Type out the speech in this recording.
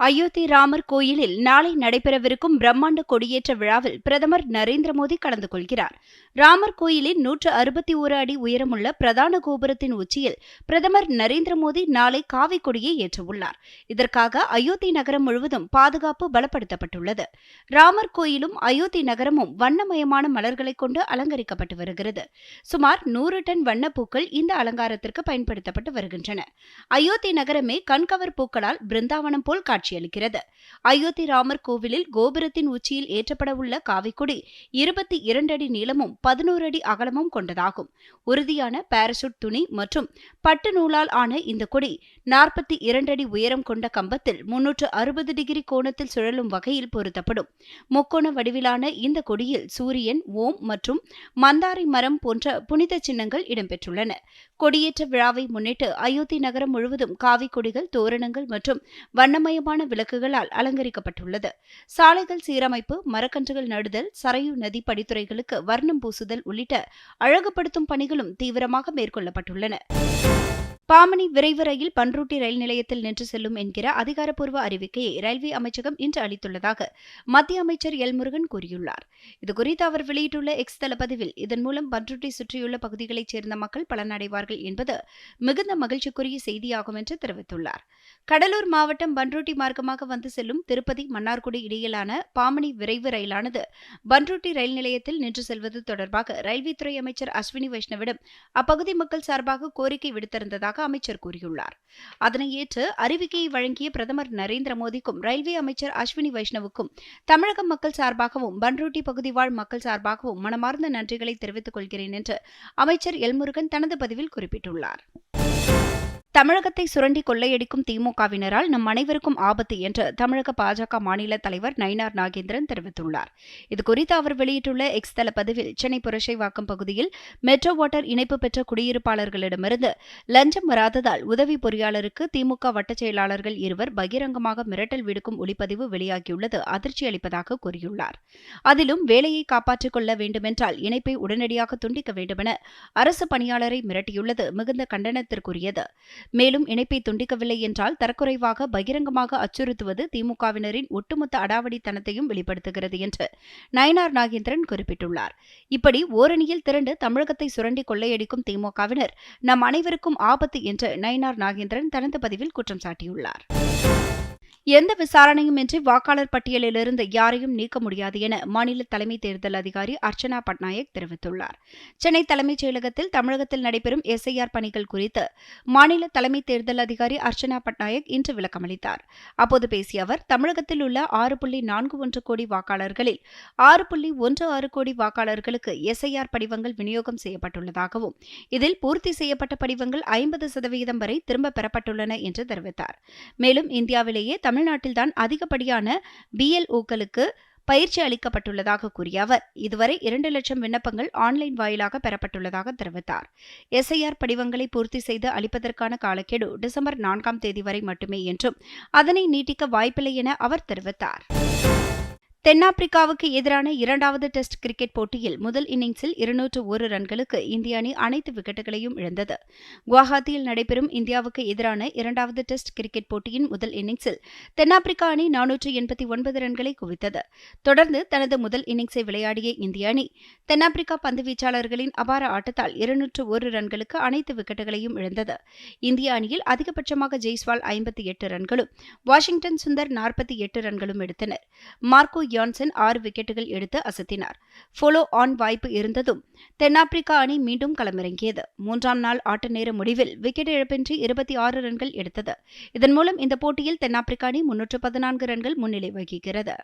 அயோத்தி ராமர் கோயிலில் நாளை நடைபெறவிருக்கும் பிரம்மாண்ட கொடியேற்ற விழாவில் பிரதமர் நரேந்திர மோடி கலந்து கொள்கிறார். ராமர் கோயிலின் நூற்று அறுபத்தி ஒரு அடி உயரமுள்ள பிரதான கோபுரத்தின் உச்சியில் பிரதமர் நரேந்திர மோடி நாளை காவி கொடியை ஏற்றவுள்ளார். இதற்காக அயோத்தி நகரம் முழுவதும் பாதுகாப்பு பலப்படுத்தப்பட்டுள்ளது. ராமர் கோயிலும் அயோத்தி நகரமும் வண்ணமயமான மலர்களைக் கொண்டு அலங்கரிக்கப்பட்டு வருகிறது. சுமார் நூறு டன் வண்ணப்பூக்கள் இந்த அலங்காரத்திற்கு பயன்படுத்தப்பட்டு வருகின்றன. அயோத்தி நகரமே கண்கவர் பூக்களால் பிருந்தாவனம் போல் காட்சி காட்சியளிக்கிறது. அயோத்தி ராமர் கோவிலில் கோபுரத்தின் உச்சியில் ஏற்றப்படவுள்ள காவிக்கொடி இருபத்தி இரண்டு அடி நீளமும் பதினோரு அடி அகலமும் கொண்டதாகும். உறுதியான பாரசூட் துணி மற்றும் பட்டு நூலால் ஆன இந்த கொடி நாற்பத்தி இரண்டு அடி உயரம் கொண்ட கம்பத்தில் முன்னூற்று அறுபது டிகிரி கோணத்தில் சுழலும் வகையில் பொருத்தப்படும். முக்கோண வடிவிலான இந்த கொடியில் சூரியன் ஓம் மற்றும் மந்தாரை மரம் போன்ற புனித சின்னங்கள் இடம்பெற்றுள்ளன. கொடியேற்ற விழாவை முன்னிட்டு அயோத்தி நகரம் முழுவதும் காவி கொடிகள் தோரணங்கள் மற்றும் வண்ணமயமான விளக்குகளால் அலங்கரிக்கப்பட்டுள்ளது. சாலைகள் சீரமைப்பு மரக்கன்றுகள் நடுதல் சரையு நதி படித்துறைகளுக்கு வர்ணம் பூசுதல் உள்ளிட்ட அழகுபடுத்தும் பணிகளும் தீவிரமாக மேற்கொள்ளப்பட்டுள்ளன. பாமணி விரைவு ரயில் பன்ருட்டி ரயில் நிலையத்தில் நின்று செல்லும் என்கிற அதிகாரப்பூர்வ அறிவிக்கையை ரயில்வே அமைச்சகம் இன்று அளித்துள்ளதாக மத்திய அமைச்சர் எல் முருகன் கூறியுள்ளார். இதுகுறித்து அவர் வெளியிட்டுள்ள எக்ஸ் தளப்பதிவில் இதன் மூலம் பன்ருட்டி சுற்றியுள்ள பகுதிகளைச் சேர்ந்த மக்கள் பலனடைவார்கள் என்பது மிகுந்த மகிழ்ச்சிக்குரிய செய்தியாகும் என்று தெரிவித்துள்ளார். கடலூர் மாவட்டம் பன்ருட்டி மார்க்கமாக வந்து செல்லும் திருப்பதி மன்னார்குடி இடையிலான பாமணி விரைவு ரயிலானது பன்ருட்டி ரயில் நிலையத்தில் நின்று செல்வது தொடர்பாக ரயில்வே துறை அமைச்சர் அஸ்வினி வைஷ்ணவிடம் அப்பகுதி மக்கள் சார்பாக கோரிக்கை விடுத்திருந்ததாக அமைச்சர் கூறியுள்ளார். அதனை ஏற்று அறிவிக்கையை வழங்கிய பிரதமர் நரேந்திர மோடிக்கும் ரயில்வே அமைச்சர் அஸ்வினி வைஷ்ணவுக்கும் தமிழக மக்கள் சார்பாகவும் பன்ருட்டி பகுதி வாழ் மக்கள் சார்பாகவும் மனமார்ந்த நன்றிகளை தெரிவித்துக் கொள்கிறேன் என்று அமைச்சர் எல்முருகன் தனது பதிவில் குறிப்பிட்டுள்ளார். தமிழகத்தை சுரண்டி கொள்ளையடிக்கும் திமுகவினரால் நம் அனைவருக்கும் ஆபத்து என்று தமிழக பாஜக மாநில தலைவர் நயினார் நாகேந்திரன் தெரிவித்துள்ளார். இதுகுறித்து அவர் வெளியிட்டுள்ள எக்ஸ் தள பதிவில் சென்னை புரட்சைவாக்கம் பகுதியில் மெட்ரோ வாட்டர் இணைப்பு பெற்ற குடியிருப்பாளர்களிடமிருந்து லஞ்சம் வராததால் உதவி பொறியாளருக்கு திமுக வட்டச் செயலாளர்கள் இருவர் பகிரங்கமாக மிரட்டல் விடுக்கும் ஒளிப்பதிவு வெளியாகியுள்ளது. அதிர்ச்சி அளிப்பதாக கூறியுள்ளார். அதிலும் வேலையை காப்பாற்றிக் கொள்ள வேண்டுமென்றால் இணைப்பை உடனடியாக துண்டிக்க வேண்டுமென அரசு பணியாளரை மிரட்டியுள்ளது மிகுந்த கண்டனத்திற்குரியது. மேலும் இணைப்பை துண்டிக்கவில்லை என்றால் தரக்குறைவாக பகிரங்கமாக அச்சுறுத்துவது திமுகவினரின் ஒட்டுமொத்த அடாவடித்தனத்தையும் வெளிப்படுத்துகிறது என்று நயனார் நாகேந்திரன் குறிப்பிட்டுள்ளார். இப்படி ஓரணியில் திரண்டு தமிழகத்தை சுரண்டி கொள்ளையடிக்கும் திமுகவினர் நம் அனைவருக்கும் ஆபத்து என்று நயனார் நாகேந்திரன் தனது பதிவில் குற்றம் சாட்டியுள்ளார். எந்த விசாரணையுமின்றி வாக்காளர் பட்டியலிலிருந்து யாரையும் நீக்க முடியாது என மாநில தலைமை தேர்தல் அதிகாரி அர்ச்சனா பட்நாயக் தெரிவித்துள்ளார். சென்னை தலைமைச் செயலகத்தில் தமிழகத்தில் நடைபெறும் எஸ்ஐஆர் பணிகள் குறித்து மாநில தலைமை தேர்தல் அதிகாரி அர்ச்சனா பட்நாயக் இன்று விளக்கமளித்தார். அப்போது பேசிய அவர் தமிழகத்தில் உள்ள ஆறு புள்ளி நான்கு ஒன்று கோடி வாக்காளர்களில் ஆறு புள்ளி ஒன்று ஆறு கோடி வாக்காளர்களுக்கு எஸ்ஐஆர் படிவங்கள் விநியோகம் செய்யப்பட்டுள்ளதாகவும் இதில் பூர்த்தி செய்யப்பட்ட படிவங்கள் ஐம்பது சதவீதம் வரை திரும்பப் பெறப்பட்டுள்ளன என்று தெரிவித்தார். மேலும் இந்தியாவிலேயே தமிழ் தமிழ்நாட்டில்தான் அதிகப்படியான பிஎல்ஓக்களுக்கு பயிற்சி அளிக்கப்பட்டுள்ளதாக கூறிய அவர். இதுவரை இரண்டு லட்சம் விண்ணப்பங்கள் ஆன்லைன் வாயிலாக பெறப்பட்டுள்ளதாக தெரிவித்தார். எஸ்ஐஆர் படிவங்களை பூர்த்தி செய்து அளிப்பதற்கான காலக்கெடு டிசம்பர் நான்காம் தேதி வரை மட்டுமே என்றும் அதனை நீட்டிக்க வாய்ப்பில்லை என அவர் தெரிவித்தார். தென்னாப்பிரிக்காவுக்கு எதிரான இரண்டாவது டெஸ்ட் கிரிக்கெட் போட்டியில் முதல் இன்னிங்ஸில் இருநூற்று ஒரு ரன்களுக்கு இந்திய அணி அனைத்து விக்கெட்டுகளையும் இழந்தது. குவஹாத்தியில் நடைபெறும் இந்தியாவுக்கு எதிரான இரண்டாவது டெஸ்ட் கிரிக்கெட் போட்டியின் முதல் இன்னிங்ஸில் தென்னாப்பிரிக்கா அணி நானூற்று எண்பத்தி ஒன்பது ரன்களை குவித்தது. தொடர்ந்து தனது முதல் இன்னிங்ஸை விளையாடிய இந்திய அணி தென்னாப்பிரிக்கா பந்து வீச்சாளர்களின் அபார ஆட்டத்தால் இருநூற்று ஒரு ரன்களுக்கு அனைத்து விக்கெட்டுகளையும் இழந்தது. இந்திய அணியில் அதிகபட்சமாக ஜெய்ஸ்வால் ஐம்பத்தி எட்டு ரன்களும் வாஷிங்டன் சுந்தர் நாற்பத்தி எட்டு ரன்களும் எடுத்தனர். மார்க்கோ யான்சன் ஆறு விக்கெட்டுகள் எடுத்து அசத்தினார். ஃபாலோ ஆன் வாய்ப்பு இருந்ததும் தென்னாப்பிரிக்கா அணி மீண்டும் களமிறங்கியது. மூன்றாம் நாள் ஆட்ட நேர முடிவில் விக்கெட் இழப்பின்றி இருபத்தி ஆறு ரன்கள் எடுத்தது. இதன் மூலம் இந்த போட்டியில் தென்னாப்பிரிக்கா அணி முன்னூற்று பதினான்கு ரன்கள் முன்னிலை வகிக்கிறது.